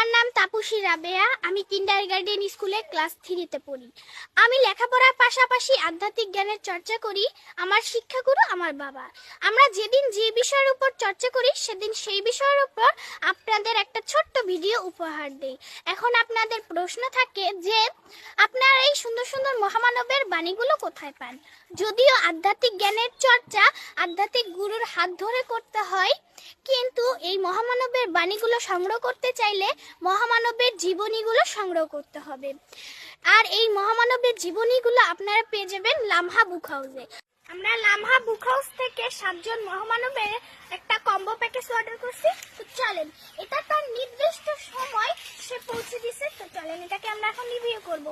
আমার নাম তাপুসী রাবেয়া। আমি কিন্ডার গার্ডেন স্কুলে ক্লাস থ্রিতে পড়ি। আমি লেখাপড়ার পাশাপাশি আধ্যাত্মিক জ্ঞানের চর্চা করি। আমার শিক্ষাগুরু আমার বাবা। আমরা যেদিন যে বিষয়ের উপর চর্চা করি, সেদিন সেই বিষয়ের উপর আপনাদের একটা ছোট্ট ভিডিও উপহার দেই। এখন আপনাদের প্রশ্ন থাকে যে, আপনারা এই সুন্দর সুন্দর মহামানবের বাণীগুলো কোথায় পান? যদিও আধ্যাত্মিক জ্ঞানের চর্চা আধ্যাত্মিক গুরুর হাত ধরে করতে হয় কিন্তু এই মহামানবের বাণীগুলো সংগ্রহ করতে চাইলে মহামানবের জীবনীগুলো সংগ্রহ করতে হবে। আর এই মহামানবের জীবনীগুলো আপনারা পেয়ে যাবেন লামহা বুক হাউসে আমরা লামহা বুক হাউস থেকে সাতজন মহামানবের একটা কম্বো প্যাকেজ অর্ডার করছি, তো চলেন। এটা তার নির্দিষ্ট সময় সে পৌঁছে দিছে, তো চলেন এটাকে আমরা এখন রিভিউ করব।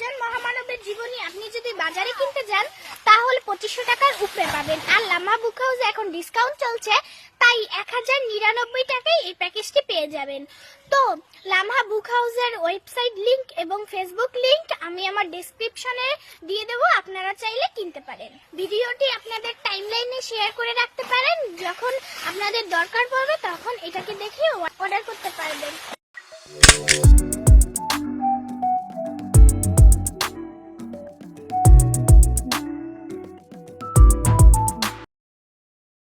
এই সাতজন মহামানবের জীবনী আপনি যদি বাজারে কিনতে যান, তাহলে পঁচিশশো টাকার উপরে পাবেন। আর লামা বুক হাউসে এখন ডিসকাউন্ট চলছে, তাই এক হাজার নিরানব্বই টাকায় এই প্যাকেজটি পেয়ে যাবেন। তো লামহা বুক হাউসের ওয়েবসাইট লিংক এবং ফেসবুক লিংক আমি আমার ডেসক্রিপশনে দিয়ে দেবো, আপনারা চাইলে কিনতে পারেন। ভিডিওটি আপনাদের টাইমলাইনে শেয়ার করে রাখতে পারেন, যখন আপনাদের দরকার পড়বে তখন এটাকে দেখে অর্ডার করতে পারবেন।